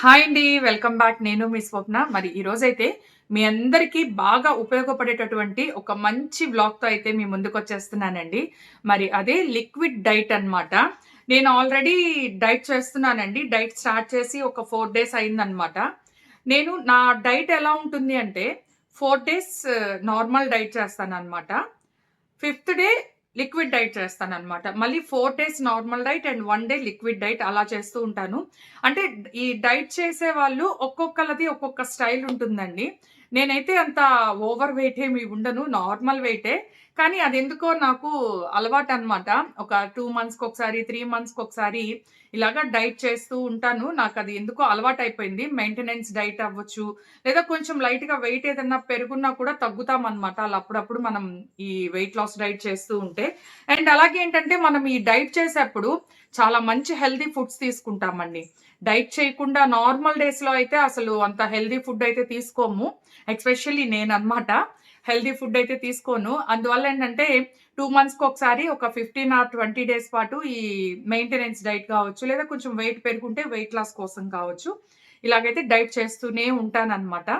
Hi అండి welcome back. నేను మీ స్వప్న. మరి ఈరోజైతే మీ అందరికీ బాగా ఉపయోగపడేటటువంటి ఒక మంచి బ్లాగ్తో అయితే మీ ముందుకు వచ్చేస్తున్నానండి. మరి అదే లిక్విడ్ డైట్ అన్నమాట. నేను ఆల్రెడీ డైట్ చేస్తున్నానండి. డైట్ స్టార్ట్ చేసి ఒక ఫోర్ డేస్ అయిందనమాట నేను నా డైట్ ఎలా ఉంటుంది అంటే ఫోర్ డేస్ నార్మల్ డైట్ చేస్తాను అనమాట ఫిఫ్త్ డే లిక్విడ్ డైట్ చేస్తాను అనమాట మళ్ళీ four days normal diet and one day liquid diet అలా చేస్తూ ఉంటాను. అంటే ఈ డైట్ చేసే వాళ్ళు ఒక్కొక్కలది ఒక్కొక్క స్టైల్ ఉంటుందండి. నేనైతే అంత ఓవర్ వెయిట్ ఏమి ఉండను నార్మల్ వెయిటే. కానీ అది ఎందుకో నాకు అలవాటు అనమాట ఒక టూ మంత్స్కి ఒకసారి త్రీ మంత్స్కి ఒకసారి ఇలాగా డైట్ చేస్తూ ఉంటాను. నాకు అది ఎందుకో అలవాటు అయిపోయింది మెయింటెనెన్స్ డైట్ అవ్వచ్చు లేదా కొంచెం లైట్గా వెయిట్ ఏదన్నా పెరుగున్నా కూడా తగ్గుతాం అనమాట అలా అప్పుడప్పుడు మనం ఈ వెయిట్ లాస్ డైట్ చేస్తూ ఉంటే. అండ్ అలాగే ఏంటంటే మనం ఈ డైట్ చేసేప్పుడు చాలా మంచి హెల్దీ ఫుడ్స్ తీసుకుంటామండి. డైట్ చేయకుండా నార్మల్ డేస్లో అయితే అసలు అంత హెల్దీ ఫుడ్ అయితే తీసుకోము. ఎక్స్పెషల్లీ నేను అనమాట హెల్దీ ఫుడ్ అయితే తీసుకోను. అందువల్ల ఏంటంటే టూ మంత్స్కి ఒకసారి ఒక ఫిఫ్టీన్ ఆర్ ట్వంటీ డేస్ పాటు ఈ మెయింటెనెన్స్ డైట్ కావచ్చు లేదా కొంచెం వెయిట్ పెరుగుంటే వెయిట్ లాస్ కోసం కావచ్చు. ఇలాగైతే డైట్ చేస్తూనే ఉంటానన్నమాట.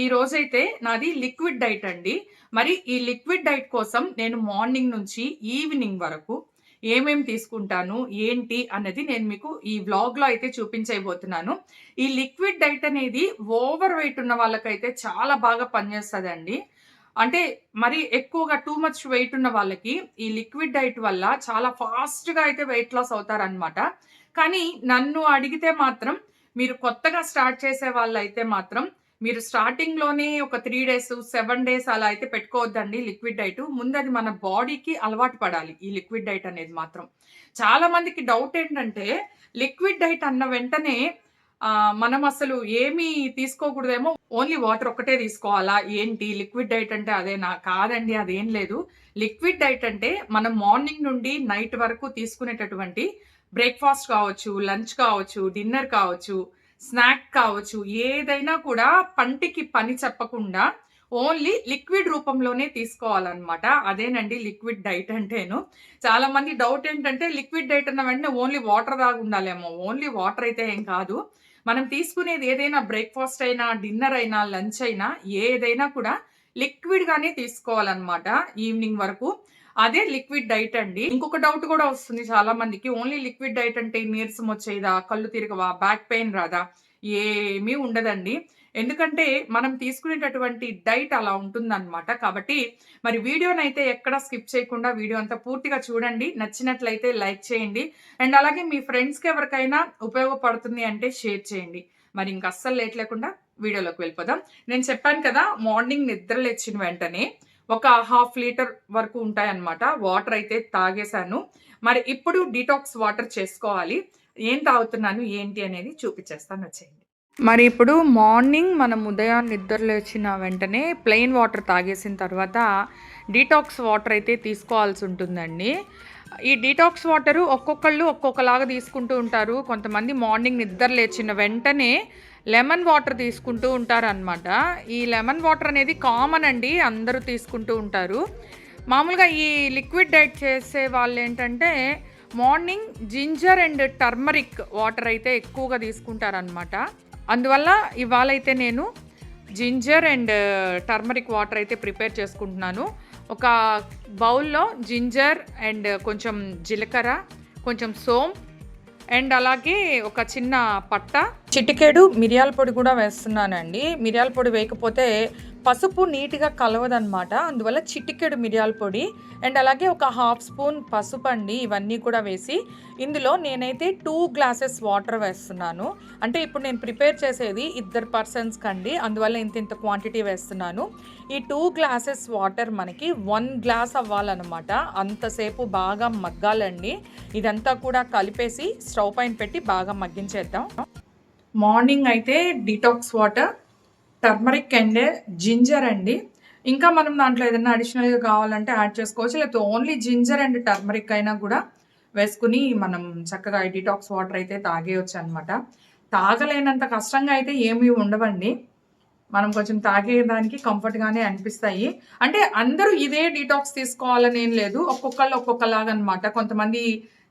ఈ రోజైతే నాది లిక్విడ్ డైట్ అండి. మరి ఈ లిక్విడ్ డైట్ కోసం నేను మార్నింగ్ నుంచి ఈవినింగ్ వరకు ఏమేమి తీసుకుంటాను ఏంటి అన్నది నేను మీకు ఈ వ్లాగ్లో అయితే చూపించబోతున్నాను. ఈ లిక్విడ్ డైట్ అనేది ఓవర్ వెయిట్ ఉన్న వాళ్ళకైతే చాలా బాగా పనిచేస్తుందండి. అంటే మరి ఎక్కువగా టూ మచ్ వెయిట్ ఉన్న వాళ్ళకి ఈ లిక్విడ్ డైట్ వల్ల చాలా ఫాస్ట్గా అయితే వెయిట్ లాస్ అవుతారనమాట కానీ నన్ను అడిగితే మాత్రం మీరు కొత్తగా స్టార్ట్ చేసే వాళ్ళు అయితే మాత్రం మీరు స్టార్టింగ్లోనే ఒక త్రీ డేస్ సెవెన్ డేస్ అలా అయితే పెట్టుకోవద్దండి లిక్విడ్ డైట్ ముందు అది మన బాడీకి అలవాటు పడాలి ఈ లిక్విడ్ డైట్ అనేది మాత్రం. చాలా మందికి డౌట్ ఏంటంటే లిక్విడ్ డైట్ అన్న వెంటనే మనం అసలు ఏమీ తీసుకోకూడదేమో ఓన్లీ వాటర్ ఒక్కటే తీసుకోవాలా? ఏంటి? లిక్విడ్ డైట్ అంటే అదేనా? కాదండి అదేం లేదు. లిక్విడ్ డైట్ అంటే మనం మార్నింగ్ నుండి నైట్ వరకు తీసుకునేటటువంటి బ్రేక్ఫాస్ట్ కావచ్చు లంచ్ కావచ్చు డిన్నర్ కావచ్చు స్నాక్ కావచ్చు ఏదైనా కూడా పంటికి పని చెప్పకుండా ఓన్లీ లిక్విడ్ రూపంలోనే తీసుకోవాలన్నమాట. అదేనండి లిక్విడ్ డైట్ అంటేను. చాలా మంది డౌట్ ఏంటంటే లిక్విడ్ డైట్ అన్న వెంటనే ఓన్లీ వాటర్ దాగా ఉండాలేమో ఓన్లీ వాటర్ అయితే ఏం కాదు. మనం తీసుకునేది ఏదైనా బ్రేక్ఫాస్ట్ అయినా డిన్నర్ అయినా లంచ్ అయినా ఏదైనా కూడా లిక్విడ్గానే తీసుకోవాలన్నమాట ఈవినింగ్ వరకు. అదే లిక్విడ్ డైట్ అండి. ఇంకొక డౌట్ కూడా వస్తుంది చాలా మందికి ఓన్లీ లిక్విడ్ డైట్ అంటే నీరసం వచ్చేదా కళ్ళు తిరగవా బ్యాక్ పెయిన్ రాదా? ఏమీ ఉండదండి. ఎందుకంటే మనం తీసుకునేటటువంటి డైట్ అలా ఉంటుందన్నమాట. కాబట్టి మరి వీడియోనైతే ఎక్కడ స్కిప్ చేయకుండా వీడియో అంతా పూర్తిగా చూడండి. నచ్చినట్లయితే లైక్ చేయండి. అండ్ అలాగే మీ ఫ్రెండ్స్కి ఎవరికైనా ఉపయోగపడుతుంది అంటే షేర్ చేయండి. మరి ఇంక అస్సలు లేట్ లేకుండా వీడియోలోకి వెళ్ళిపోదాం. నేను చెప్పాను కదా మార్నింగ్ నిద్ర లేచిన వెంటనే ఒక హాఫ్ లీటర్ వరకు ఉంటాయన్నమాట. వాటర్ అయితే తాగేశాను. మరి ఇప్పుడు డిటాక్స్ వాటర్ చేసుకోవాలి. ఏం తాగుతున్నాను ఏంటి అనేది చూపించేస్తాను. వచ్చేయండి. మరి ఇప్పుడు మార్నింగ్ మనం ఉదయం నిద్ర లేచిన వెంటనే ప్లెయిన్ వాటర్ తాగేసిన తర్వాత డీటాక్స్ వాటర్ అయితే తీసుకోవాల్సి ఉంటుందండి. ఈ డీటాక్స్ వాటరు ఒక్కొక్కళ్ళు ఒక్కొక్కలాగా తీసుకుంటూ ఉంటారు. కొంతమంది మార్నింగ్ నిద్ర లేచిన వెంటనే లెమన్ వాటర్ తీసుకుంటూ ఉంటారు అనమాట ఈ లెమన్ వాటర్ అనేది కామన్ అండి అందరూ తీసుకుంటూ ఉంటారు. మామూలుగా ఈ లిక్విడ్ డైట్ చేసే వాళ్ళు ఏంటంటే morning ginger and turmeric water అయితే ఎక్కువగా తీసుకుంటారనమాట అందువల్ల ఇవాళ అయితే నేను జింజర్ అండ్ టర్మరిక్ వాటర్ అయితే ప్రిపేర్ చేసుకుంటున్నాను. ఒక బౌల్లో జింజర్ అండ్ కొంచెం జీలకర్ర కొంచెం సోమ్ అండ్ అలాగే ఒక చిన్న పట్ట. చిటికేడు మిరియాల పొడి కూడా వేస్తున్నానండి. మిరియాల పొడి వేయకపోతే పసుపు నీట్గా కలవదనమాట అందువల్ల చిటికెడు మిరియాల పొడి అండ్ అలాగే ఒక హాఫ్ స్పూన్ పసుపు అండి ఇవన్నీ కూడా వేసి ఇందులో నేనైతే టూ గ్లాసెస్ వాటర్ వేస్తున్నాను. అంటే ఇప్పుడు నేను ప్రిపేర్ చేసేది ఇద్దరు పర్సన్స్కి అండి అందువల్ల ఇంత ఇంత క్వాంటిటీ వేస్తున్నాను. ఈ టూ గ్లాసెస్ వాటర్ మనకి వన్ గ్లాస్ అవ్వాలన్నమాట. అంతసేపు బాగా మగ్గాలండి. ఇదంతా కూడా కలిపేసి స్టవ్ పైన పెట్టి బాగా మగ్గించేద్దాం. మార్నింగ్ అయితే detox water turmeric and ginger అండి. ఇంకా మనం దాంట్లో ఏదైనా అడిషనల్గా కావాలంటే యాడ్ చేసుకోవచ్చు. లేకపోతే ఓన్లీ జింజర్ అండ్ టర్మరిక్ అయినా కూడా వేసుకుని మనం చక్కగా డిటాక్స్ వాటర్ అయితే తాగేయచ్చు అనమాట తాగలేనంత కష్టంగా అయితే ఏమీ ఉండవండి. మనం కొంచెం తాగేదానికి కంఫర్ట్గానే అనిపిస్తాయి. అంటే అందరూ ఇదే డిటాక్స్ తీసుకోవాలని ఏం లేదు. ఒక్కొక్కళ్ళు ఒక్కొక్కలాగా అనమాట కొంతమంది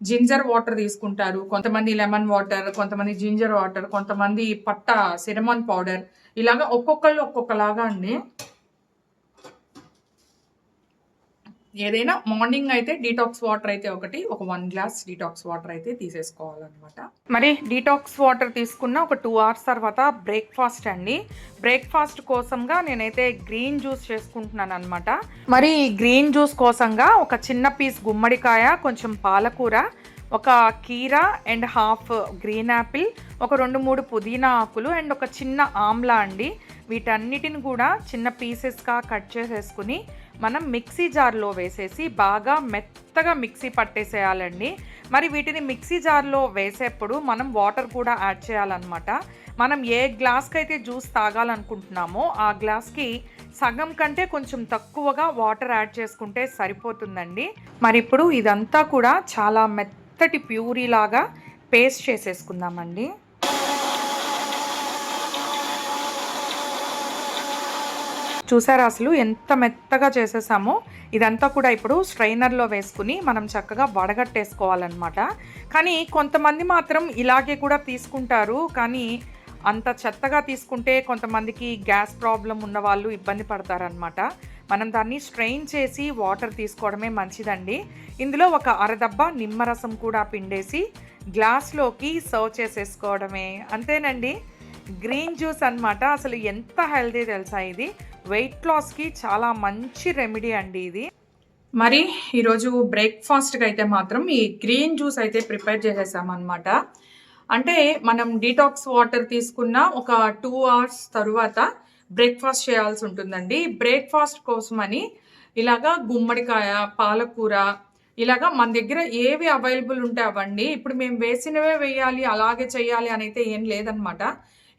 జింజర్ వాటర్ తీసుకుంటారు. కొంతమంది లెమన్ వాటర్ కొంతమంది జింజర్ వాటర్ కొంతమంది పట్ట సిరమన్ పౌడర్ ఇలాగా ఒక్కొక్కళ్ళు ఒక్కొక్కలాగా అండి. ఏదైనా మార్నింగ్ అయితే డీటాక్స్ వాటర్ అయితే ఒకటి ఒక వన్ గ్లాస్ డీటాక్స్ వాటర్ అయితే తీసేసుకోవాలన్నమాట. మరి డీటాక్స్ వాటర్ తీసుకున్న ఒక టూ అవర్స్ తర్వాత బ్రేక్ఫాస్ట్ అండి. బ్రేక్ఫాస్ట్ కోసంగా నేనైతే గ్రీన్ జ్యూస్ చేసుకుంటున్నాను అనమాట మరి ఈ గ్రీన్ జ్యూస్ కోసంగా ఒక చిన్న పీస్ గుమ్మడికాయ కొంచెం పాలకూర ఒక కీరా అండ్ హాఫ్ గ్రీన్ యాపిల్ ఒక రెండు మూడు పుదీనా ఆకులు అండ్ ఒక చిన్న ఆమ్లా అండి. వీటన్నిటిని కూడా చిన్న పీసెస్గా కట్ చేసేసుకుని మనం మిక్సీ జార్లో వేసేసి బాగా మెత్తగా మిక్సీ పట్టేసేయాలండి. మరి వీటిని మిక్సీ జార్లో వేసేప్పుడు మనం వాటర్ కూడా యాడ్ చేయాలన్నమాట. మనం ఏ గ్లాస్కి అయితే జ్యూస్ తాగాలనుకుంటున్నామో ఆ గ్లాస్కి సగం కంటే కొంచెం తక్కువగా వాటర్ యాడ్ చేసుకుంటే సరిపోతుందండి. మరి ఇప్పుడు ఇదంతా కూడా చాలా మెత్త మెత్తటి ప్యూరీ లాగా పేస్ట్ చేసేసుకుందామండి. చూసారా అసలు ఎంత మెత్తగా చేసేసామో? ఇదంతా కూడా ఇప్పుడు స్ట్రైనర్లో వేసుకుని మనం చక్కగా వడగట్టేసుకోవాలన్నమాట. కానీ కొంతమంది మాత్రం ఇలాగే కూడా తీసుకుంటారు. కానీ అంత చెత్తగా తీసుకుంటే కొంతమందికి గ్యాస్ ప్రాబ్లం ఉన్న వాళ్ళు ఇబ్బంది పడతారనమాట మనం దాన్ని స్ట్రెయిన్ చేసి వాటర్ తీసుకోవడమే మంచిదండి. ఇందులో ఒక అరదబ్బ నిమ్మరసం కూడా పిండేసి గ్లాస్లోకి సర్వ్ చేసేసుకోవడమే. అంతేనండి. గ్రీన్ జ్యూస్ అనమాట అసలు ఎంత హెల్దీ తెలుసా ఇది? వెయిట్ లాస్కి చాలా మంచి రెమెడీ అండి ఇది. మరి ఈరోజు బ్రేక్ఫాస్ట్కి అయితే మాత్రం ఈ గ్రీన్ జ్యూస్ అయితే ప్రిపేర్ చేసేసామన్నమాట. అంటే మనం డీటాక్స్ వాటర్ తీసుకున్న ఒక టూ అవర్స్ తరువాత బ్రేక్ఫాస్ట్ చేయాల్సి ఉంటుందండి. బ్రేక్ఫాస్ట్ కోసమని ఇలాగా గుమ్మడికాయ పాలకూర ఇలాగా మన దగ్గర ఏవి అవైలబుల్ ఉంటే అవన్నీ ఇప్పుడు మేము వేసినవే వేయాలి అలాగే చేయాలి అని అయితే ఏం లేదనమాట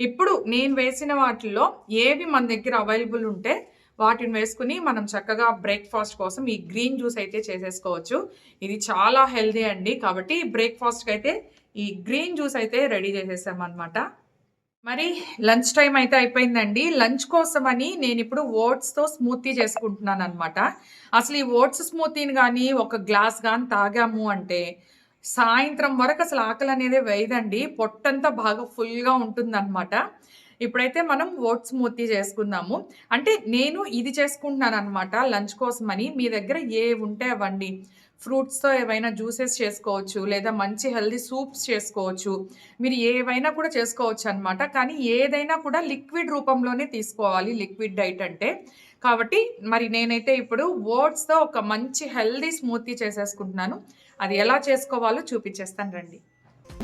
ఇప్పుడు నేను వేసిన వాటిల్లో ఏవి మన దగ్గర అవైలబుల్ ఉంటే వాటిని వేసుకుని మనం చక్కగా బ్రేక్ఫాస్ట్ కోసం ఈ గ్రీన్ జ్యూస్ అయితే చేసేసుకోవచ్చు. ఇది చాలా హెల్దీ అండి. కాబట్టి బ్రేక్ఫాస్ట్కి అయితే ఈ గ్రీన్ జ్యూస్ అయితే రెడీ చేసేసామన్నమాట. మరి లంచ్ టైం అయితే అయిపోయిందండి. లంచ్ కోసమని నేను ఇప్పుడు ఓట్స్తో స్మూతీ చేసుకుంటున్నాను అనమాట అసలు ఈ ఓట్స్ స్మూతీని కానీ ఒక గ్లాస్ కానీ తాగాము అంటే సాయంత్రం వరకు అసలు ఆకలి అనేది వేయదండి. పొట్టంతా బాగా ఫుల్గా ఉంటుందన్నమాట. ఇప్పుడైతే మనం ఓట్ స్మూతీ చేసుకుందాము. అంటే నేను ఇది చేసుకుంటున్నాను అనమాట లంచ్ కోసమని. మీ దగ్గర ఏ ఉంటే అవ్వండి. ఫ్రూట్స్తో ఏవైనా జ్యూసెస్ చేసుకోవచ్చు లేదా మంచి హెల్దీ సూప్స్ చేసుకోవచ్చు. మీరు ఏవైనా కూడా చేసుకోవచ్చు అనమాట కానీ ఏదైనా కూడా లిక్విడ్ రూపంలోనే తీసుకోవాలి. లిక్విడ్ డైట్ అంటే. కాబట్టి మరి నేనైతే ఇప్పుడు ఓట్స్తో ఒక మంచి హెల్దీ స్మూతీ చేసేసుకుంటున్నాను. అది ఎలా చేసుకోవాలో చూపించేస్తాను రండి.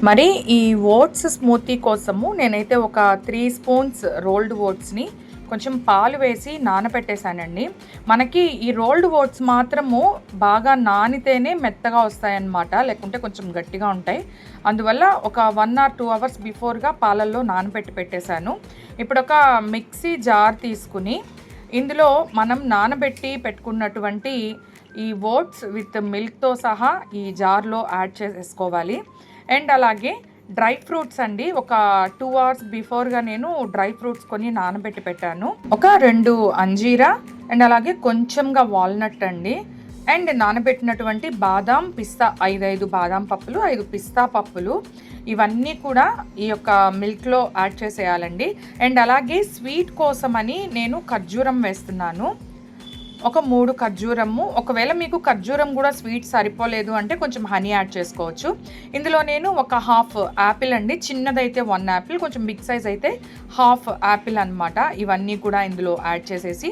మరి ఈ ఓట్స్ స్మూతీ కోసము నేనైతే ఒక త్రీ స్పూన్స్ రోల్డ్ ఓట్స్ని కొంచెం పాలు వేసి నానబెట్టేశానండి మనకి ఈ రోల్డ్ ఓట్స్ మాత్రము బాగా నానితేనే మెత్తగా వస్తాయన్నమాట లేకుంటే కొంచెం గట్టిగా ఉంటాయి. అందువల్ల ఒక వన్ ఆర్ టూ అవర్స్ బిఫోర్గా పాలల్లో నానబెట్టి పెట్టేశాను. ఇప్పుడు ఒక మిక్సీ జార్ తీసుకుని ఇందులో మనం నానబెట్టి పెట్టుకున్నటువంటి ఈ ఓట్స్ విత్ మిల్క్తో సహా ఈ జార్లో యాడ్ చేసేసుకోవాలి. అండ్ అలాగే డ్రై ఫ్రూట్స్ అండి. ఒక టూ అవర్స్ బిఫోర్గా నేను డ్రై ఫ్రూట్స్ కొని నానబెట్టి పెట్టాను. ఒక రెండు అంజీరా అండ్ అలాగే కొంచెంగా వాల్నట్ అండి. అండ్ నానబెట్టినటువంటి బాదాం పిస్తా ఐదు ఐదు బాదాం పప్పులు ఐదు పిస్తా పప్పులు. ఇవన్నీ కూడా ఈ యొక్క మిల్క్లో యాడ్ చేసేయాలండి. అండ్ అలాగే స్వీట్ కోసమని నేను ఖర్జూరం వేస్తున్నాను. ఒక మూడు ఖర్జూరము. ఒకవేళ మీకు ఖర్జూరం కూడా స్వీట్ సరిపోలేదు అంటే కొంచెం హనీ యాడ్ చేసుకోవచ్చు. ఇందులో నేను ఒక హాఫ్ యాపిల్ అండి. చిన్నదైతే వన్ యాపిల్ కొంచెం బిగ్ సైజ్ అయితే హాఫ్ యాపిల్ అనమాట ఇవన్నీ కూడా ఇందులో యాడ్ చేసేసి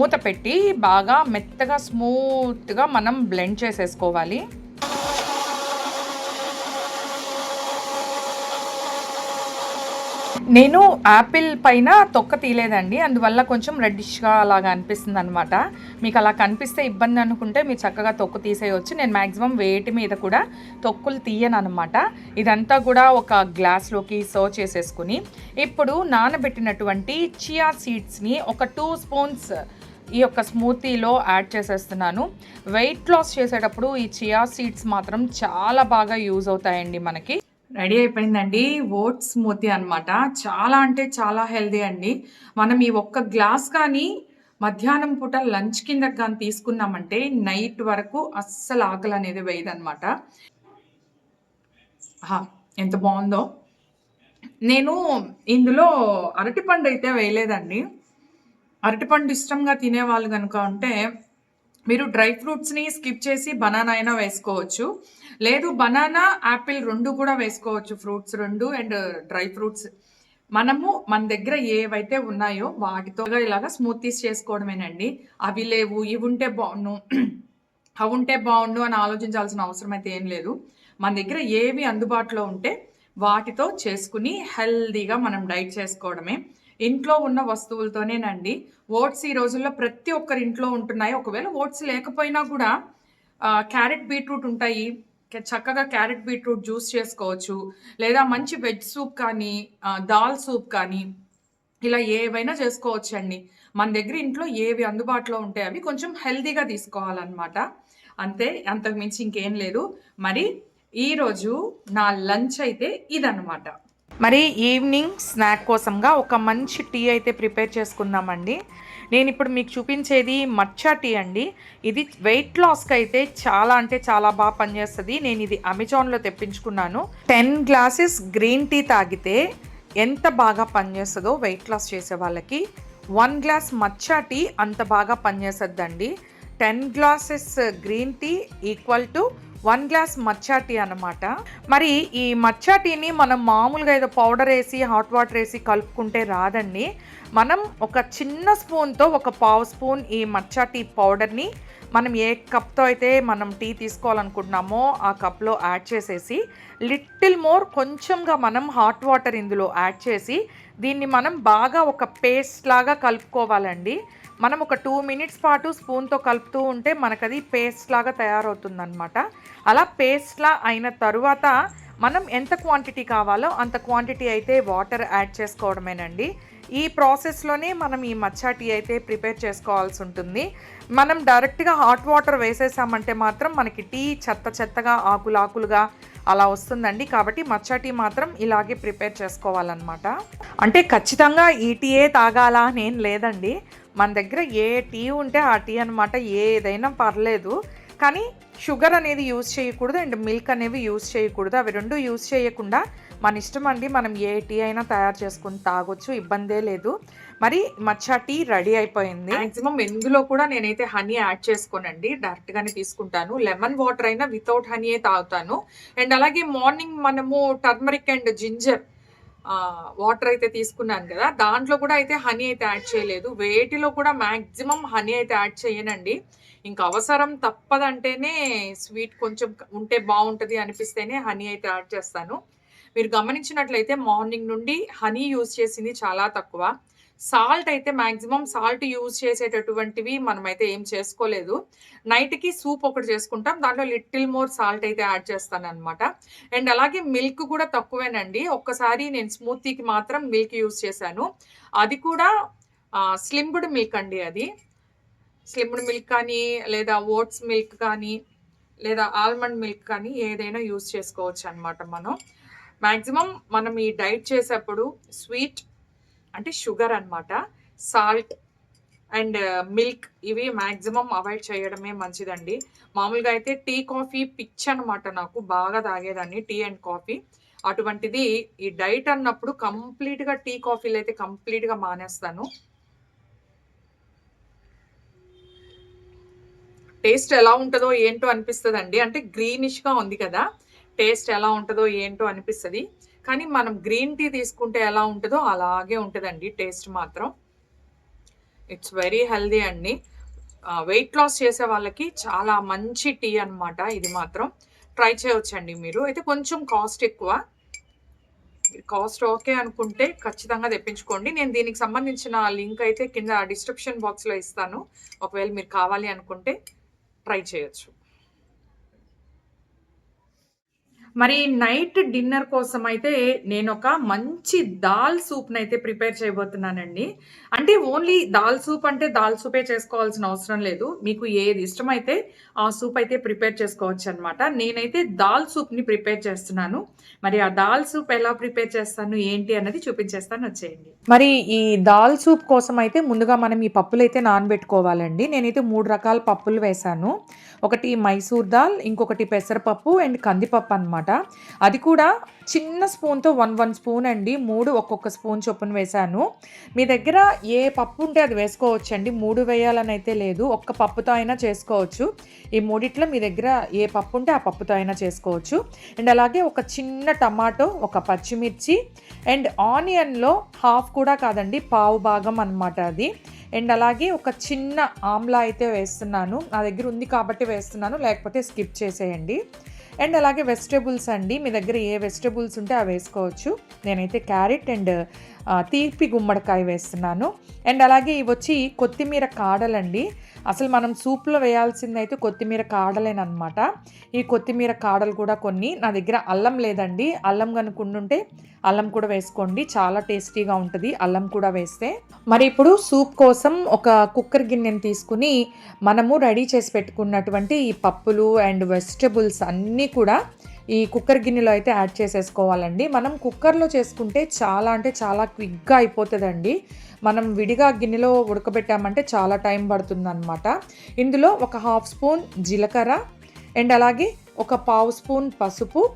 మూత పెట్టి బాగా మెత్తగా స్మూత్గా మనం బ్లెండ్ చేసేసుకోవాలి. నేను యాపిల్ పైన తొక్క తీయలేదండి. అందువల్ల కొంచెం రెడ్డిష్గా అలాగా అనిపిస్తుంది అనమాట మీకు అలా కనిపిస్తే ఇబ్బంది అనుకుంటే మీరు చక్కగా తొక్కు తీసేయవచ్చు నేను మ్యాక్సిమం వేటి మీద కూడా తొక్కులు తీయను అనమాట ఇదంతా కూడా ఒక గ్లాస్లోకి సర్వ్ చేసేసుకుని ఇప్పుడు నానబెట్టినటువంటి చియా సీడ్స్ని ఒక టూ స్పూన్స్ ఈ యొక్క స్మూతీలో యాడ్ చేసేస్తున్నాను. వెయిట్ లాస్ చేసేటప్పుడు ఈ చియా సీడ్స్ మాత్రం చాలా బాగా యూజ్ అవుతాయండి మనకి. రెడీ అయిపోయిందండి. ఓట్స్ స్మూతీ అనమాట చాలా అంటే చాలా హెల్దీ అండి. మనం ఈ ఒక్క గ్లాస్ కానీ మధ్యాహ్నం పూట లంచ్ కింద కానీ తీసుకున్నామంటే నైట్ వరకు అస్సలు ఆకలి అనేది వేయదనమాట ఎంత బాగుందో. నేను ఇందులో అరటిపండు అయితే వేయలేదండి. అరటిపండు ఇష్టంగా తినేవాళ్ళు కనుక ఉంటే, మీరు డ్రై ఫ్రూట్స్‌ని స్కిప్ చేసి బనానా అయినా వేసుకోవచ్చు. లేదు బనానా, యాపిల్ రెండు కూడా వేసుకోవచ్చు. ఫ్రూట్స్ రెండు అండ్ డ్రై ఫ్రూట్స్. మనము మన దగ్గర ఏవైతే ఉన్నాయో వాటితో ఇలాగా స్మూతీస్ చేసుకోవడమేనండి. అవి లేవు, ఇవి ఉంటే బాగుండు అవి ఉంటే బాగుండు అని ఆలోచించాల్సిన అవసరం అయితే ఏం లేదు. మన దగ్గర ఏవి అందుబాటులో ఉంటే వాటితో చేసుకుని హెల్తీగా మనం డైట్ చేసుకోవడమే. ఇంట్లో ఉన్న వస్తువులతోనేనండి. ఓట్స్ ఈ రోజుల్లో ప్రతి ఒక్కరి ఇంట్లో ఉంటున్నాయి. ఒకవేళ ఓట్స్ లేకపోయినా కూడా క్యారెట్, బీట్రూట్ ఉంటాయి. చక్కగా క్యారెట్, బీట్రూట్ జ్యూస్ చేసుకోవచ్చు. లేదా మంచి వెజ్ సూప్ కానీ, దాల్ సూప్ కానీ ఇలా ఏవైనా చేసుకోవచ్చండి. మన దగ్గర ఇంట్లో ఏవి అందుబాటులో ఉంటాయి అవి కొంచెం హెల్దీగా తీసుకోవాలన్నమాట అంతే. అంతకు మించి ఇంకేం లేదు. మరి ఈరోజు నా లంచ్ అయితే ఇదనమాట. మరి ఈవినింగ్ స్నాక్ కోసంగా ఒక మంచి టీ అయితే ప్రిపేర్ చేసుకుందామండి. నేనిప్పుడు మీకు చూపించేది మచ్చా టీ అండి. ఇది వెయిట్ లాస్కి అయితే చాలా అంటే చాలా బాగా పనిచేస్తుంది నేను ఇది అమెజాన్‌లో తెప్పించుకున్నాను. 10 గ్లాసెస్ గ్రీన్ టీ తాగితే ఎంత బాగా పనిచేస్తుందో వెయిట్ లాస్ చేసే వాళ్ళకి, వన్ గ్లాస్ మచ్చా టీ అంత బాగా పనిచేస్తుందండి ten glasses green tea equal to one glass matcha tea అనమాట. మరి ఈ మచ్చా టీని మనం మామూలుగా ఏదో పౌడర్ వేసి హాట్ వాటర్ వేసి కలుపుకుంటే రాదండి. మనం ఒక చిన్న స్పూన్‌తో ఒక పావు స్పూన్ ఈ మచ్చా టీ పౌడర్‌ని మనం ఏ కప్‌తో అయితే మనం టీ తీసుకోవాలనుకుంటున్నామో ఆ కప్‌లో యాడ్ చేసేసి, లిటిల్ మోర్ కొంచెంగా మనం హాట్ వాటర్ ఇందులో యాడ్ చేసి, దీన్ని మనం బాగా ఒక పేస్ట్ లాగా కలుపుకోవాలండి. మనం ఒక టూ మినిట్స్ పాటు స్పూన్‌తో కలుపుతూ ఉంటే మనకది పేస్ట్ లాగా తయారవుతుందనమాట. అలా పేస్ట్‌లా అయిన తరువాత మనం ఎంత క్వాంటిటీ కావాలో అంత క్వాంటిటీ అయితే వాటర్ యాడ్ చేసుకోవడమేనండి. ఈ ప్రాసెస్‌లోనే మనం ఈ మచ్చా టీ అయితే ప్రిపేర్ చేసుకోవాల్సి ఉంటుంది. మనం డైరెక్ట్‌గా హాట్ వాటర్ వేసేసామంటే మాత్రం మనకి టీ చెత్త చెత్తగా, ఆకులు ఆకులుగా అలా వస్తుందండి. కాబట్టి మచ్చా టీ మాత్రం ఇలాగే ప్రిపేర్ చేసుకోవాలనమాట. అంటే ఖచ్చితంగా ఈ టీయే తాగాలా అని ఏం లేదండి. మన దగ్గర ఏ టీ ఉంటే ఆ టీ అనమాట. ఏదైనా పర్లేదు. కానీ షుగర్ అనేది యూజ్ చేయకూడదు అండ్ మిల్క్ అనేవి యూజ్ చేయకూడదు. అవి రెండు యూజ్ చేయకుండా మన ఇష్టం అండి. మనం ఏ టీ అయినా తయారు చేసుకుని తాగొచ్చు. ఇబ్బందే లేదు. మరి మచ్చా టీ రెడీ అయిపోయింది. మాక్సిమం ఎందులో కూడా నేనైతే హనీ యాడ్ చేసుకోనండి. డైరెక్ట్‌గానే తీసుకుంటాను. లెమన్ వాటర్ అయినా వితౌట్ హనీయే తాగుతాను. అండ్ అలాగే మార్నింగ్ మనము టర్మరిక్ అండ్ జింజర్ వాటర్ అయితే తీసుకున్నాను కదా! దాంట్లో కూడా అయితే హనీ అయితే యాడ్ చేయలేదు. వేటిలో కూడా మ్యాక్సిమం హనీ అయితే యాడ్ చేయనండి. ఇంకా అవసరం తప్పదంటేనే స్వీట్ కొంచెం ఉంటే బాగుంటుంది అనిపిస్తేనే హనీ అయితే యాడ్ చేస్తాను. మీరు గమనించినట్లయితే మార్నింగ్ నుండి హనీ యూజ్ చేసింది చాలా తక్కువ. సాల్ట్ అయితే మ్యాక్సిమం సాల్ట్ యూజ్ చేసేటటువంటివి మనమైతే ఏం చేసుకోలేదు. నైట్‌కి సూప్ ఒకటి చేసుకుంటాం. దాంట్లో లిటిల్ మోర్ సాల్ట్ అయితే యాడ్ చేస్తాను అనమాట అండ్ అలాగే మిల్క్ కూడా తక్కువేనండి. ఒక్కసారి నేను స్మూతీకి మాత్రం మిల్క్ యూజ్ చేశాను. అది కూడా స్లిమ్డ్ మిల్క్ అండి అది. స్లిమ్డ్ మిల్క్ కానీ, లేదా ఓట్స్ మిల్క్ కానీ, లేదా ఆల్మండ్ మిల్క్ కానీ ఏదైనా యూజ్ చేసుకోవచ్చు అనమాట మనం. మ్యాక్సిమం మనం ఈ డైట్ చేసేప్పుడు స్వీట్ అంటే షుగర్ అనమాట. సాల్ట్ అండ్ uh, మిల్క్ ఇవి మాక్సిమం అవాయిడ్ చేయడమే మంచిదండి. మామూలుగా అయితే టీ, కాఫీ పిచ్చనమాట నాకు. బాగా తాగేదాన్ని టీ అండ్ కాఫీ. అటువంటిది ఈ డైట్ అన్నప్పుడు కంప్లీట్‌గా టీ, కాఫీలయితే కంప్లీట్‌గా మానేస్తాను. టేస్ట్ ఎలా ఉంటుందో ఏంటో అనిపిస్తదండి. అంటే గ్రీనిష్‌గా ఉంది కదా! టేస్ట్ ఎలా ఉంటుందో ఏంటో అనిపిస్తుంది కానీ మనం గ్రీన్ టీ తీసుకుంటే ఎలా ఉంటుందో అలాగే ఉంటుందండి టేస్ట్ మాత్రం. ఇట్స్ వెరీ హెల్దీ అండి. వెయిట్ లాస్ చేసే వాళ్ళకి చాలా మంచి టీ అనమాట ఇది మాత్రం. ట్రై చేయవచ్చండి మీరు. అయితే కొంచెం కాస్ట్ ఎక్కువ. కాస్ట్ ఓకే అనుకుంటే ఖచ్చితంగా తెప్పించుకోండి. నేను దీనికి సంబంధించిన లింక్ అయితే కింద డిస్క్రిప్షన్ బాక్స్‌లో ఇస్తాను. ఒకవేళ మీరు కావాలి అనుకుంటే ట్రై చేయొచ్చు. మరి నైట్ డిన్నర్ కోసం అయితే నేను ఒక మంచి దాల్ సూప్ని అయితే ప్రిపేర్ చేయబోతున్నానండి. అంటే ఓన్లీ దాల్ సూప్ అంటే దాల్ సూపే చేసుకోవాల్సిన అవసరం లేదు. మీకు ఏది ఇష్టమైతే ఆ సూప్ అయితే ప్రిపేర్ చేసుకోవచ్చనమాట. నేనైతే దాల్ సూప్‌ని ప్రిపేర్ చేస్తున్నాను. మరి ఆ దాల్ సూప్ ఎలా ప్రిపేర్ చేస్తాను, ఏంటి అన్నది చూపించేస్తాను వచ్చేయండి. మరి ఈ దాల్ సూప్ కోసం అయితే ముందుగా మనం ఈ పప్పులు అయితే నానబెట్టుకోవాలండి. నేనైతే మూడు రకాల పప్పులు వేశాను. ఒకటి మైసూర్ దాల్, ఇంకొకటి పెసరపప్పు అండ్ కందిపప్పు అనమాట. అనమాట అది కూడా చిన్న స్పూన్తో వన్ వన్ స్పూన్ అండి. మూడు ఒక్కొక్క స్పూన్ చొప్పున వేశాను. మీ దగ్గర ఏ పప్పు ఉంటే అది వేసుకోవచ్చు అండి మూడు వేయాలని అయితే లేదు. ఒక్క పప్పుతో అయినా చేసుకోవచ్చు. ఈ మూడిట్లో మీ దగ్గర ఏ పప్పు ఉంటే ఆ పప్పుతో అయినా చేసుకోవచ్చు. అండ్ అలాగే ఒక చిన్న టమాటో ఒక పచ్చిమిర్చి అండ్ ఆనియన్లో హాఫ్ కూడా కాదండి పావు భాగం అనమాట అది. అండ్ అలాగే ఒక చిన్న ఆమ్లా అయితే వేస్తున్నాను. నా దగ్గర ఉంది కాబట్టి వేస్తున్నాను. లేకపోతే స్కిప్ చేసేయండి. అండ్ అలాగే వెజిటేబుల్స్ అండి. మీ దగ్గర ఏ వెజిటేబుల్స్ ఉంటే అవి వేసుకోవచ్చు. నేనైతే క్యారెట్ అండ్ తీపి గుమ్మడికాయ వేస్తున్నాను. అండ్ అలాగే ఇవి వచ్చి కొత్తిమీర కాడలండి. అసలు మనం సూప్లో వేయాల్సింది అయితే కొత్తిమీర కాడలేనమాట ఈ కొత్తిమీర కాడలు కూడా కొన్ని నా దగ్గర అల్లం లేదండి. అల్లం కనుకుంటుంటే అల్లం కూడా వేసుకోండి. చాలా టేస్టీగా ఉంటుంది అల్లం కూడా వేస్తే. మరి ఇప్పుడు సూప్ కోసం ఒక కుక్కర్ గిన్నెను తీసుకుని మనము రెడీ చేసి పెట్టుకున్నటువంటి ఈ పప్పులు అండ్ వెజిటబుల్స్ అన్నీ కూడా ఈ కుక్కర్ గిన్నెలో అయితే యాడ్ చేసేసుకోవాలండి. మనం కుక్కర్లో చేసుకుంటే చాలా అంటే చాలా క్విక్గా అయిపోతుందండి. మనం విడిగా గిన్నెలో ఉడకబెట్టామంటే చాలా టైం పడుతుందన్నమాట. ఇందులో ఒక హాఫ్ స్పూన్ జీలకర్ర అండ్ అలాగే ఒక పావు స్పూన్ పసుపు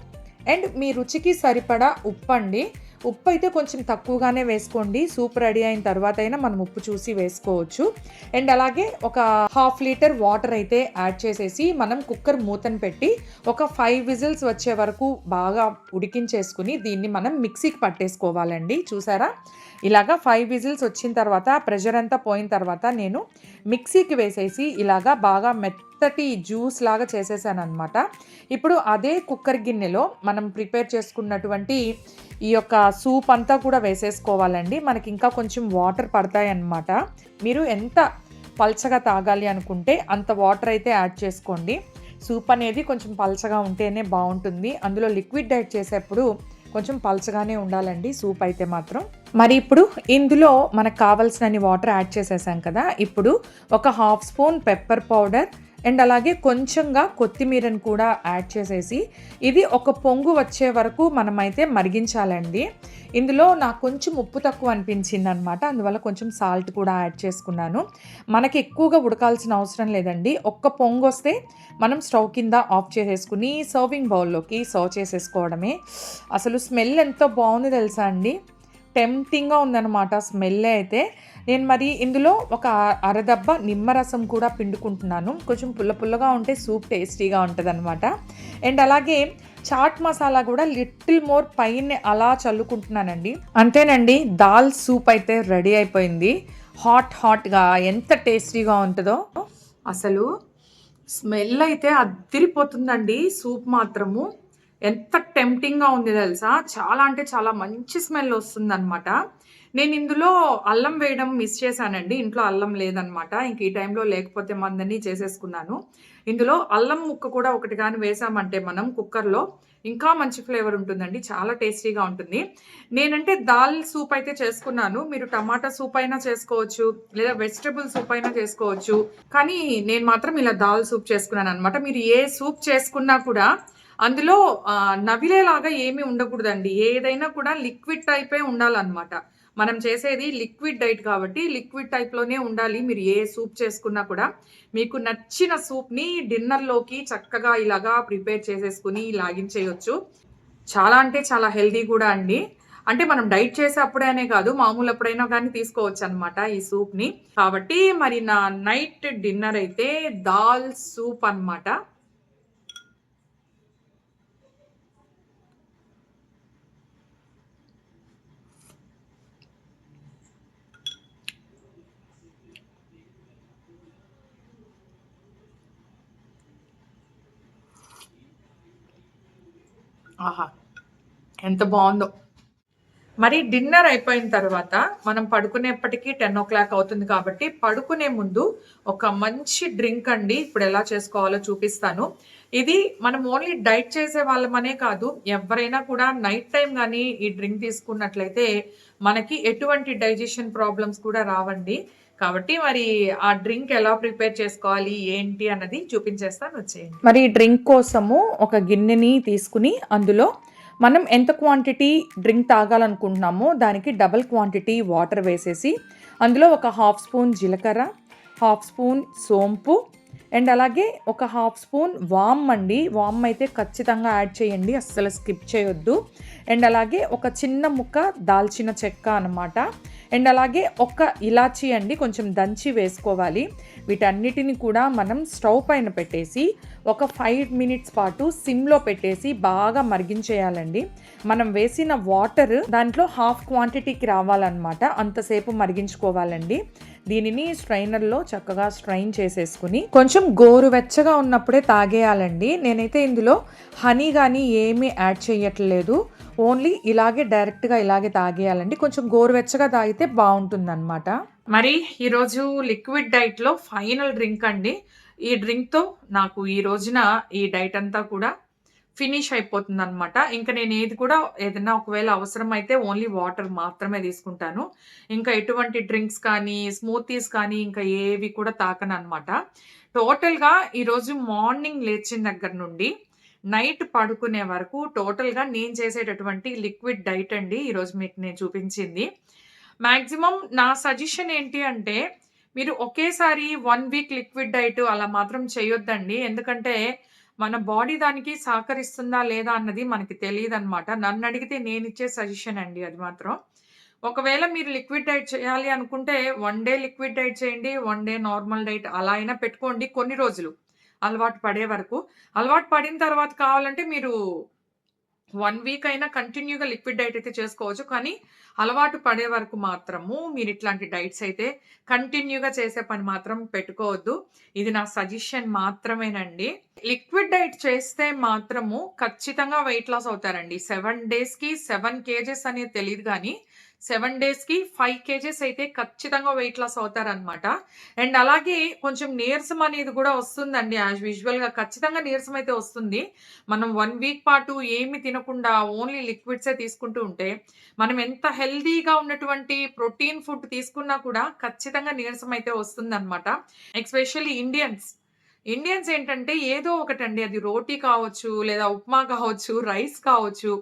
అండ్ మీ రుచికి సరిపడా ఉప్పు అండి ఉప్పు అయితే కొంచెం తక్కువగానే వేసుకోండి. సూప్ రెడీ అయిన తర్వాత అయినా మనం ఉప్పు చూసి వేసుకోవచ్చు. అండ్ అలాగే ఒక హాఫ్ లీటర్ వాటర్ అయితే యాడ్ చేసేసి మనం కుక్కర్ మూతను పెట్టి ఒక ఫైవ్ విజిల్స్ వచ్చే వరకు బాగా ఉడికించేసుకుని దీన్ని మనం మిక్సీకి పట్టేసుకోవాలండి. చూసారా? ఇలాగా ఫైవ్ విజిల్స్ వచ్చిన తర్వాత ప్రెషర్ అంతా పోయిన తర్వాత నేను మిక్సీకి వేసేసి ఇలాగా బాగా మెత్తటి జ్యూస్ లాగా చేసేసాను అనమాట ఇప్పుడు అదే కుక్కర్ గిన్నెలో మనం ప్రిపేర్ చేసుకున్నటువంటి ఈ యొక్క సూప్ అంతా కూడా వేసేసుకోవాలండి. మనకి ఇంకా కొంచెం వాటర్ పడతాయి అన్నమాట మీరు ఎంత పల్చగా తాగాలి అనుకుంటే అంత వాటర్ అయితే యాడ్ చేసుకోండి. సూప్ అనేది కొంచెం పల్చగా ఉంటేనే బాగుంటుంది. అందులో లిక్విడ్ డైట్ చేసేప్పుడు కొంచెం పల్చగానే ఉండాలండి సూప్ అయితే మాత్రం. మరి ఇప్పుడు ఇందులో మనకు కావాల్సినన్ని వాటర్ యాడ్ చేసేసాం కదా ఇప్పుడు ఒక half spoon pepper powder and అలాగే కొంచెంగా కొత్తిమీరను కూడా యాడ్ చేసేసి ఇది ఒక పొంగు వచ్చే వరకు మనమైతే మరిగించాలండి. ఇందులో నాకు కొంచెం ఉప్పు తక్కువ అనిపించింది అనమాట అందువల్ల కొంచెం సాల్ట్ కూడా యాడ్ చేసుకున్నాను. మనకి ఎక్కువగా ఉడకాల్సిన అవసరం లేదండి. ఒక్క పొంగు వస్తే మనం స్టవ్ కింద ఆఫ్ చేసేసుకుని సర్వింగ్ బౌల్లోకి సర్వ్ చేసేసుకోవడమే. అసలు స్మెల్ ఎంతో బాగుంది తెలుసా అండి? టెంప్టింగ్గా ఉందన్నమాట స్మెల్ అయితే. నేను మరి ఇందులో ఒక అరదబ్బ నిమ్మరసం కూడా పిండుకుంటున్నాను. కొంచెం పుల్ల పుల్లగా ఉంటే సూప్ టేస్టీగా ఉంటుంది అనమాట అండ్ అలాగే చాట్ మసాలా కూడా లిటిల్ మోర్ పైన అలా చల్లుకుంటున్నానండి. అంతేనండి దాల్ సూప్ అయితే రెడీ అయిపోయింది. హాట్ హాట్గా ఎంత టేస్టీగా ఉంటుందో. అసలు స్మెల్ అయితే అదిరిపోతుందండి సూప్ మాత్రము. ఎంత టెంప్టింగ్గా ఉంది తెలుసా? చాలా అంటే చాలా మంచి స్మెల్ వస్తుందన్నమాట. నేను ఇందులో అల్లం వేయడం మిస్ చేశానండి. ఇంట్లో అల్లం లేదనమాట ఇంక ఈ టైంలో లేకపోతే మందని చేసేసుకున్నాను. ఇందులో అల్లం ముక్క కూడా ఒకటి కానీ వేసామంటే మనం కుక్కర్లో ఇంకా మంచి ఫ్లేవర్ ఉంటుందండి. చాలా టేస్టీగా ఉంటుంది. నేనంటే దాల్ సూప్ అయితే చేసుకున్నాను. మీరు టమాటా సూప్ అయినా చేసుకోవచ్చు లేదా వెజిటబుల్ సూప్ అయినా చేసుకోవచ్చు. కానీ నేను మాత్రం ఇలా దాల్ సూప్ చేసుకున్నాను అనమాట మీరు ఏ సూప్ చేసుకున్నా కూడా అందులో నవిలేలాగా ఏమీ ఉండకూడదండి. ఏదైనా కూడా లిక్విడ్ టైపే ఉండాలన్నమాట. మనం చేసేది లిక్విడ్ డైట్ కాబట్టి లిక్విడ్ టైప్లోనే ఉండాలి. మీరు ఏ సూప్ చేసుకున్నా కూడా మీకు నచ్చిన సూప్ని డిన్నర్లోకి చక్కగా ఇలాగా ప్రిపేర్ చేసేసుకుని లాగించేయచ్చు. చాలా అంటే చాలా హెల్దీ కూడా అండి. అంటే మనం డైట్ చేసే అప్పుడైనా కాదు మామూలు ఎప్పుడైనా కానీ తీసుకోవచ్చు అనమాట ఈ సూప్ని. కాబట్టి మరి నా నైట్ డిన్నర్ అయితే దాల్ సూప్ అనమాట ఆహా ఎంత బాగుందో. మరి డిన్నర్ అయిపోయిన తర్వాత మనం పడుకునేప్పటికీ టెన్ ఓ క్లాక్ అవుతుంది కాబట్టి పడుకునే ముందు ఒక మంచి డ్రింక్ అండి ఇప్పుడు ఎలా చేసుకోవాలో చూపిస్తాను. ఇది మనం ఓన్లీ డైట్ చేసే వాళ్ళమనే కాదు ఎవరైనా కూడా నైట్ టైం కానీ ఈ డ్రింక్ తీసుకున్నట్లయితే మనకి ఎటువంటి డైజెషన్ ప్రాబ్లమ్స్ కూడా రావండి. కాబట్టి మరి ఆ డ్రింక్ ఎలా ప్రిపేర్ చేసుకోవాలి ఏంటి అన్నది చూపించేస్తాను వచ్చేయండి. మరి డ్రింక్ కోసము ఒక గిన్నెని తీసుకుని అందులో మనం ఎంత క్వాంటిటీ డ్రింక్ తాగాలనుకుంటున్నామో దానికి డబల్ క్వాంటిటీ వాటర్ వేసేసి అందులో ఒక హాఫ్ స్పూన్ జీలకర్ర హాఫ్ స్పూన్ సోంపు అండ్ అలాగే ఒక హాఫ్ స్పూన్ వామ్ అండి. వామ్ అయితే ఖచ్చితంగా యాడ్ చేయండి అస్సలు స్కిప్ చేయొద్దు. అండ్ అలాగే ఒక చిన్న ముక్క దాల్చిన చెక్క అనమాట అండ్ అలాగే ఒక ఇలాచీ అండి కొంచెం దంచి వేసుకోవాలి. వీటన్నిటిని కూడా మనం స్టవ్ పైన పెట్టేసి ఒక ఫైవ్ మినిట్స్ పాటు సిమ్లో పెట్టేసి బాగా మరిగించేయాలండి. మనం వేసిన వాటర్ దాంట్లో హాఫ్ క్వాంటిటీకి రావాలన్నమాట. అంతసేపు మరిగించుకోవాలండి. దీనిని స్ట్రైనర్లో చక్కగా స్ట్రైన్ చేసేసుకుని కొంచెం గోరువెచ్చగా ఉన్నప్పుడే తాగేయాలండి. నేనైతే ఇందులో హనీ కానీ ఏమీ యాడ్ చేయట్లేదు ఓన్లీ ఇలాగే డైరెక్ట్గా ఇలాగే తాగేయాలండి. కొంచెం గోరువెచ్చగా తాగితే బాగుంటుందన్నమాట. మరి ఈరోజు లిక్విడ్ డైట్లో ఫైనల్ డ్రింక్ అండి. ఈ డ్రింక్తో నాకు ఈ రోజున ఈ డైట్ అంతా కూడా ఫినిష్ అయిపోతుంది అనమాట ఇంకా నేను ఏది కూడా ఏదైనా ఒకవేళ అవసరం అయితే ఓన్లీ వాటర్ మాత్రమే తీసుకుంటాను. ఇంకా ఎటువంటి డ్రింక్స్ కానీ స్మూతీస్ కానీ ఇంకా ఏవి కూడా తాకను అనమాట టోటల్గా ఈరోజు మార్నింగ్ లేచిన దగ్గర నుండి నైట్ పడుకునే వరకు టోటల్గా నేను చేసేటటువంటి లిక్విడ్ డైట్ అండి ఈరోజు మీకు నేను చూపించింది. మ్యాక్సిమం నా సజెషన్ ఏంటి అంటే మీరు ఒకేసారి వన్ వీక్ లిక్విడ్ డైట్ అలా మాత్రం చేయొద్దండి. ఎందుకంటే మన బాడీ దానికి సహకరిస్తుందా లేదా అన్నది మనకి తెలియదు అనమాట నన్ను అడిగితే నేను ఇచ్చే సజెషన్ అండి అది మాత్రం. ఒకవేళ మీరు లిక్విడ్ డైట్ చేయాలి అనుకుంటే వన్ డే లిక్విడ్ డైట్ చేయండి వన్ డే నార్మల్ డైట్ అలా అయినా పెట్టుకోండి కొన్ని రోజులు. అలవాటు పడే వరకు. అలవాటు పడిన తర్వాత కావాలంటే మీరు వన్ వీక్ అయినా కంటిన్యూగా లిక్విడ్ డైట్ అయితే చేసుకోవచ్చు కానీ అలవాటు పడే వరకు మాత్రము మీరు ఇట్లాంటి డైట్స్ అయితే కంటిన్యూగా చేసే పని మాత్రం పెట్టుకోవద్దు. ఇది నా సజెషన్ మాత్రమేనండి. లిక్విడ్ డైట్ చేస్తే మాత్రము ఖచ్చితంగా వెయిట్ లాస్ అవుతారండి. సెవెన్ డేస్కి సెవెన్ కేజెస్ అనేది తెలియదు కానీ సెవెన్ డేస్కి ఫైవ్ కేజెస్ అయితే ఖచ్చితంగా వెయిట్ లాస్ అవుతారనమాట అండ్ అలాగే కొంచెం నీరసం అనేది కూడా వస్తుందండి యాజ్ యూజువల్గా. ఖచ్చితంగా నీరసం అయితే వస్తుంది. మనం వన్ వీక్ పాటు ఏమి తినకుండా ఓన్లీ లిక్విడ్సే తీసుకుంటూ ఉంటే మనం ఎంత హెల్దీగా ఉన్నటువంటి ప్రోటీన్ ఫుడ్ తీసుకున్నా కూడా ఖచ్చితంగా నీరసం అయితే వస్తుందన్నమాట. Especially Indians. ఇండియన్స్ ఏంటంటే ఏదో ఒకటండి. అది రోటీ కావచ్చు లేదా ఉప్మా కావచ్చు రైస్ కావచ్చు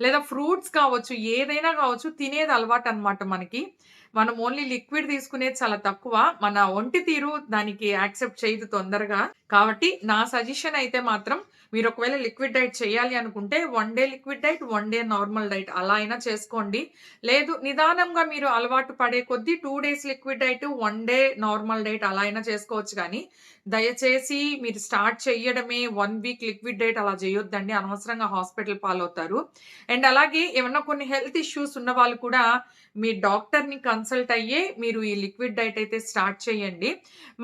లేదా ఫ్రూట్స్ కావచ్చు ఏదైనా కావచ్చు తినేది అలవాటు అనమాట మనకి. మనం ఓన్లీ లిక్విడ్ తీసుకునేది చాలా తక్కువ. మన ఒంటి తీరు దానికి యాక్సెప్ట్ చేయదు తొందరగా. కాబట్టి నా సజెషన్ అయితే మాత్రం మీరు ఒకవేళ లిక్విడ్ డైట్ చేయాలి అనుకుంటే one day liquid diet one day normal diet అలా అయినా చేసుకోండి. లేదు నిదానంగా మీరు అలవాటు పడే కొద్దీ two days liquid diet one day normal diet అలా అయినా చేసుకోవచ్చు కానీ దయచేసి మీరు స్టార్ట్ చేయడమే వన్ వీక్ లిక్విడ్ డైట్ అలా చేయొద్దండి. అనవసరంగా హాస్పిటల్ పాలవుతారు. అండ్ అలాగే ఏమన్నా కొన్ని హెల్త్ ఇష్యూస్ ఉన్న వాళ్ళు కూడా మీ డాక్టర్ని కన్సల్ట్ అయ్యే మీరు ఈ లిక్విడ్ డైట్ అయితే స్టార్ట్ చేయండి.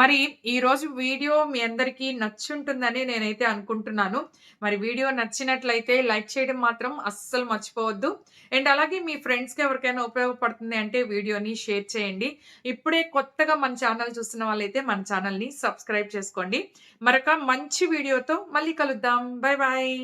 మరి ఈరోజు వీడియో మీ అందరికీ నచ్చుంటుందని నేనైతే అనుకుంటున్నాను. మరి వీడియో నచ్చినట్లయితే లైక్ చేయడం మాత్రం అస్సలు మర్చిపోవద్దు. అండ్ అలాగే మీ ఫ్రెండ్స్కి ఎవరికైనా ఉపయోగపడుతుంది అంటే వీడియోని షేర్ చేయండి. ఇప్పుడే కొత్తగా మన ఛానల్ చూస్తున్న వాళ్ళైతే మన ఛానల్ని సబ్స్క్రైబ్ చేసుకోండి. మరొక మంచి వీడియోతో మళ్ళీ కలుద్దాం. Bye bye.